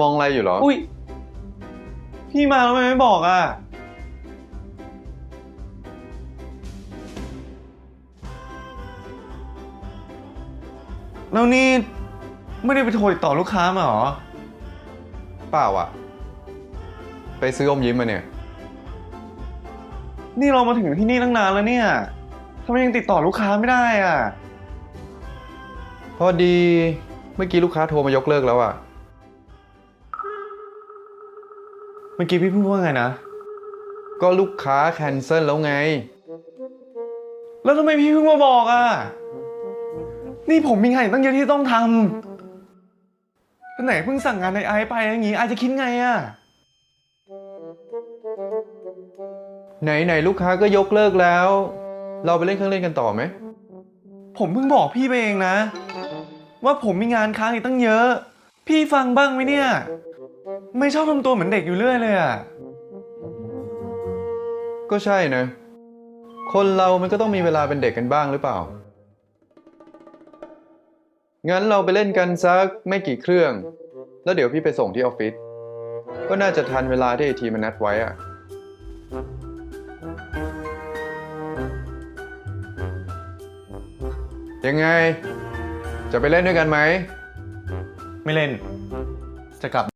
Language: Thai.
มองอะไรอยู่เหรอ อุ้ย พี่มาแล้วทำไมไม่บอกอะ แล้วนี่ ไม่ได้ไปโทรติดต่อลูกค้ามาเหรอ เปล่าอะ ไปซื้ออมยิ้มมาเนี่ย นี่เรามาถึงที่นี่ตั้งนานแล้วเนี่ยทำไมยังติดต่อลูกค้าไม่ได้อะ พอดีเมื่อกี้ลูกค้าโทรมายกเลิกแล้วอะ เมื่อกี้พี่พูดว่าไงนะ ก็ลูกค้าแคนเซิลแล้วไง แล้วทำไมพี่เพิ่งมาบอกอะ นี่ผมมีงานอีกตั้งเยอะที่ต้องทำแล้วไหนเพิ่งสั่งงานในไอซ์ไปอย่างงี้ไอซ์จะคิดไงอะ ไหนไหนลูกค้าก็ยกเลิกแล้ว เราไปเล่นเครื่องเล่นกันต่อไหม ผมเพิ่งบอกพี่ไปเองนะ ว่าผมมีงานค้างอีกตั้งเยอะ พี่ฟังบ้างไหมเนี่ย ไม่ชอบทำตัวเหมือนเด็กอยู่เรื่อยเลยอะ ก็ใช่นะ คนเรามันก็ต้องมีเวลาเป็นเด็กกันบ้างหรือเปล่า งั้นเราไปเล่นกันสักไม่กี่เครื่อง แล้วเดี๋ยวพี่ไปส่งที่ออฟฟิศ ก็น่าจะทันเวลาที่ไอทีมันนัดไว้อะยังไง จะไปเล่นด้วยกันไหม ไม่เล่น จะกลับ